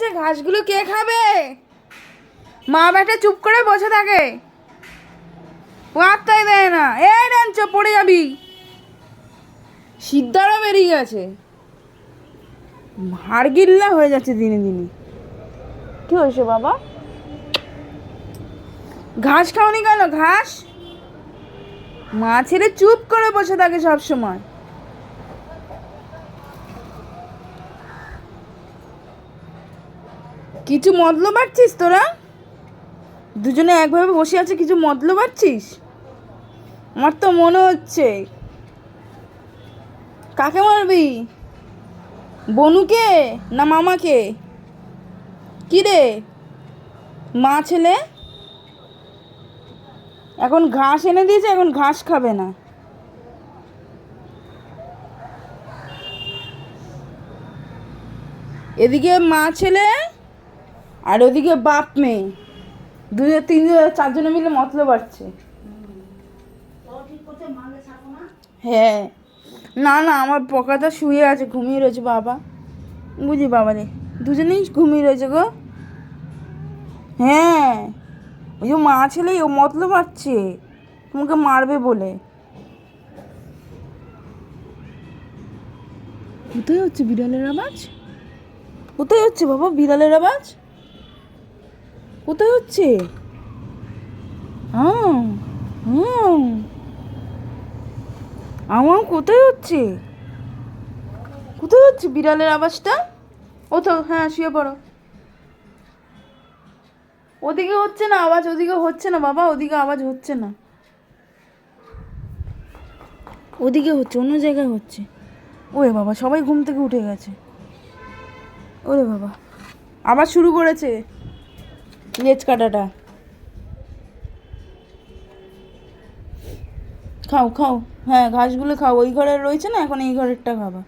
গেছে ঘাসগুলো কে খাবে? মা বেটা চুপ করে বসে থাকে। পাত্তাই দেয় না। এ ডাঞ্চ পড়ে যাবি। সিদ্ধারও বেরিয়ে গেছে। হাড়গিল্লা হয়ে যাচ্ছে দিনে দিনে। কি হয়েছে বাবা? ঘাস খাওনি কেন? ঘাস? মা ছেড়ে চুপ করে বসে থাকে সব কিছু মতলো পাচ্ছিস তোরা? দুজনে একভাবে বসে আছে, কিছু মতলো পাচ্ছিস আমার তো মনে হচ্ছে। কাকে মারবি? বনুকে না মামাকে? কি রে? মা ছেলে? এখন ঘাস এনে দিয়েছে, এখন ঘাস খাবে না। এদিকে মা ছেলে আর ওদিকে বাপ মেয়ে। দুজন তিনজন চারজনে মিলে মতলব বাড়ছে। হ্যাঁ। না না আমার পকাটা শুয়ে আছে ঘুমিয়ে রয়েছে বাবা। বুঝি বাবা রে দুজনেই ঘুমিয়ে রয়েছে গো। হ্যাঁ। ওই যে মা ছেলে ও মতলব বাড়ছে। তোমাকে মারবে বলে। কোথায় হচ্ছে বিড়ালের আওয়াজ? কোথায় হচ্ছে বাবা বিড়ালের আওয়াজ? কোথায় হচ্ছে? আমার কোথায় হচ্ছে? কোথায় হচ্ছে বিড়ালের আওয়াজটা? ও তো হ্যাঁ শুয়ে পড়ো। ওদিকে হচ্ছে না আওয়াজ, ওদিকে হচ্ছে না বাবা, ওদিকে আওয়াজ হচ্ছে না। ওদিকে হচ্ছে, অন্য জায়গায় হচ্ছে। ওরে বাবা, সবাই ঘুম থেকে উঠে গেছে। ওরে বাবা, আবার শুরু করেছে। লেজ কাটাটা। খাও খাও। হ্যাঁ ঘাসগুলো খাও। ওই ঘরে রয়েছে না? এখন এই ঘরেরটা খাবা।